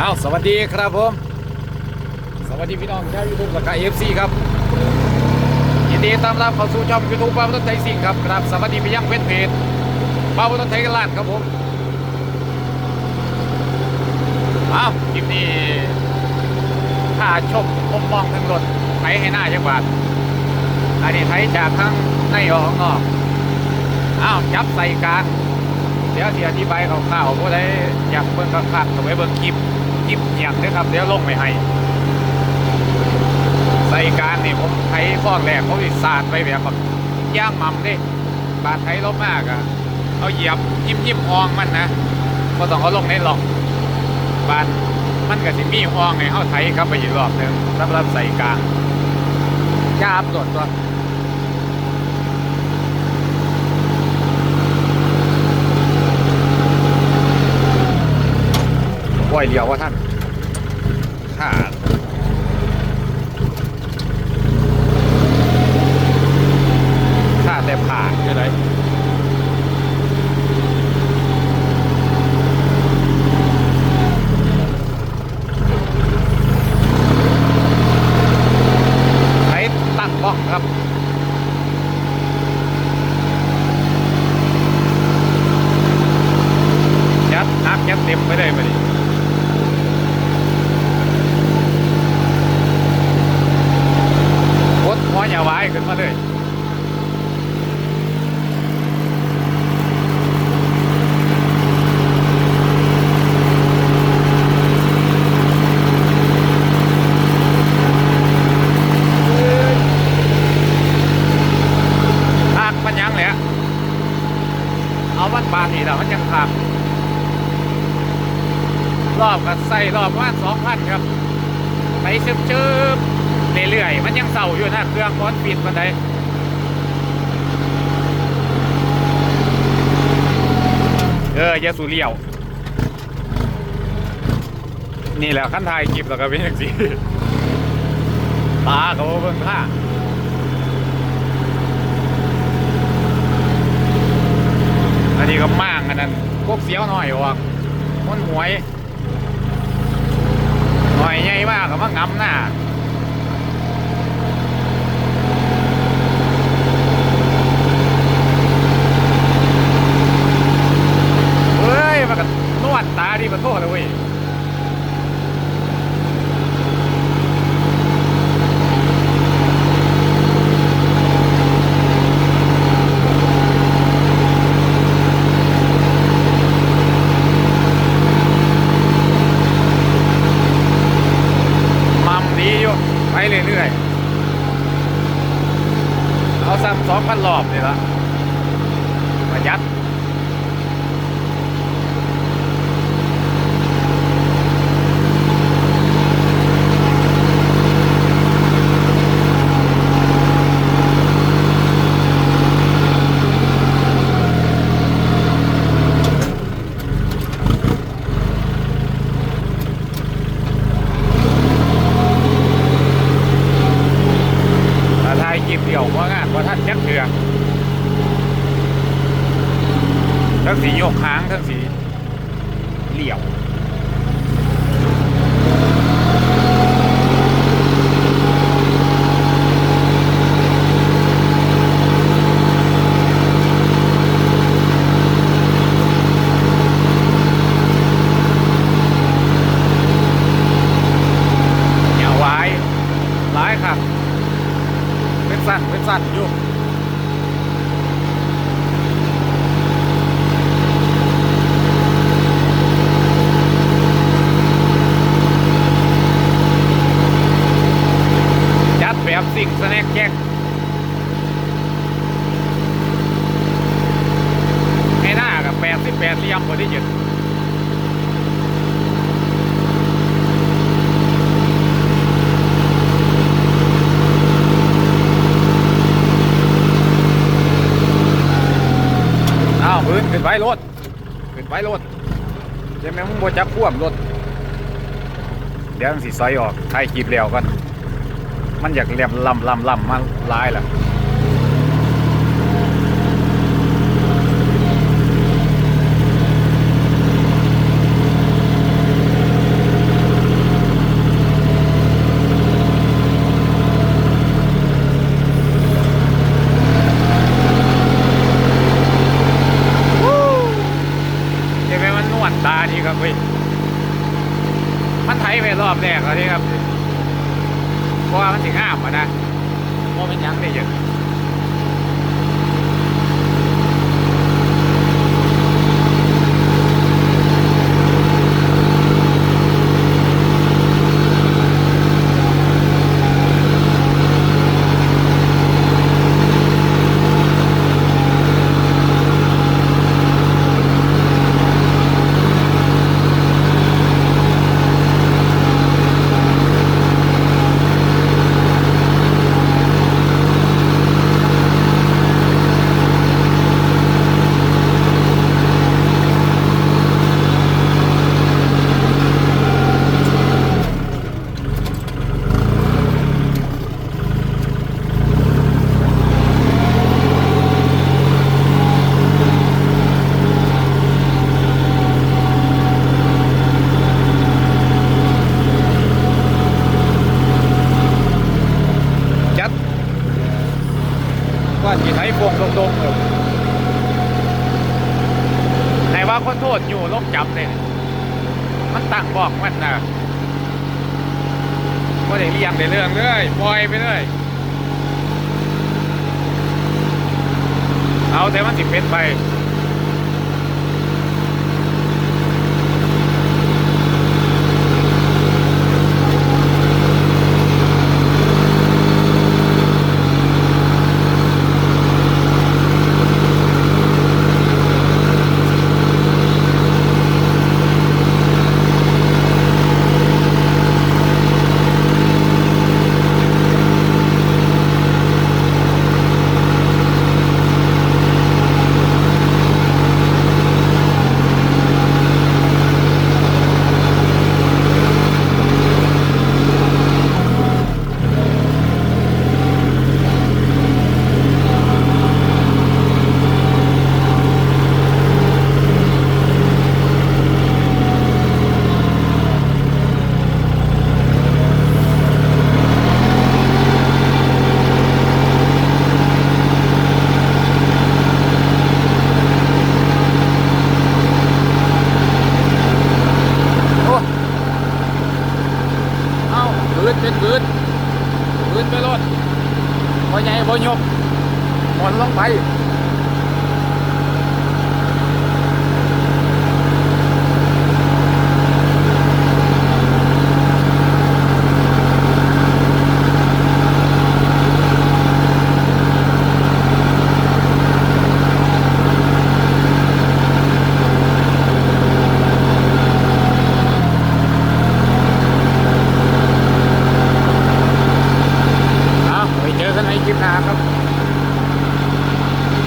อ้าวสวัสดีครับผม สวัสดีพี่น้องชาวยูทูบและก็เอฟซีครับยินดีต้อนรับเข้าสู่ช่องยูทูบบ้าบนไทยสิงครับครับสวัสดีไปยังเฟซเพจบ้าบนไทยกันลาดครับผมอ้าวคลิปนี้ถ้าชมมุมมองทางรถไถให้หน้าจังหวัดอันนี้ไถจากข้างในออกงนอกอ้าวจับใส่กลางเดี๋ยวที่อธิบายคร่าวๆผู้ใดอยากเบิ่งคักๆก็ไปเบิ่งคลิป คลิปเหียงนะครับ เดี๋ยวลงไปให้ ใส่การนี่ผมไถฟอกแรกเขาสิสาดไปแบบแบบย่างหม่ำเดิบาดไถลบมากอะเอาเหยียบยิ้มยิ้มอองมันนะก็ต้องเอาลงในหลอกบานมันก็สิมีอองในเฮาไถครับไปอีกรอบหนึงสำหรับใส่กลางยาบโดดตัว ปล่อยเดียวว่าท่านขาดขาดแต่ผ่านใช่ไหมใช้ตั้งบอกครับยัดนักยัดเต็มไปเลย ไปดิกดหัวอย่าไว้ขึ้นมาเลยทากมันยังแหละเอาวัดบานนี่แหละมันยังขาดรอบก็ใส่รอบประมาสองพันครับไปเชิบเชิบ เรื่อยๆ มันยังเศร้าอยู่นะเครื่องบอนปิดมันไดเออยาสูเลี้ยว นี่แหละขั้นทายคลิปแล้วก็เป็นอย่างสิตาเขาเบิ่งท่าอันนี้ก็มั่างอันนั้นพวกเสียวหน่อยออกมันหวยหน่อยใหญ่มากก็มางำหน้า เฮ้ยมันก็นวดตาดีมาโทษเลยเว้ยมัมดีอยู่ ไปเรื่อยๆ เอาซ้ำ สองพันรอบนี่ละประหยัด ถ้าทายคลิปเดียวว่างานว่าท่านยักเถือ ทั้งสีโยกค้างทั้งสีเหลี่ยว อย่าไว้ร้ายครับ เป็นสั้นเป็นสั้นอยู่ยัดแบบ กแน็คแจ็คให้หน้ากับแปดสิบแปดเหลี่ยมพอดีจุดอ้าวพื้นขึ้นไว้รถขึ้นไว้รถใช่ไหมมึงบ่จับพ่วมรถเดี๋ยวมันสิซอยออกถ่ายคลิปแล้วกัน มันอยากเรียมลำลำลำมาลายแหละตาดีครับเว้ยมันไถไปรอบแรกแล้วนี่ครับ เพราะว่ามันถึงงามอะนะเพราะมันยังได้เยอะ ยี่ไทยพวงตรงๆเลยไหนว่าคนโทษอยู่ลบจับเลยมันตั้งบอกมันนะว่าเด้เรียงเด้เรื่องเลยปล่อยไปเลยเอาแต่มันสิเป็นไป โอ้เอาบืนเป็นบืนบืนไปรถพอใหญ่พอยกห มอนลงไป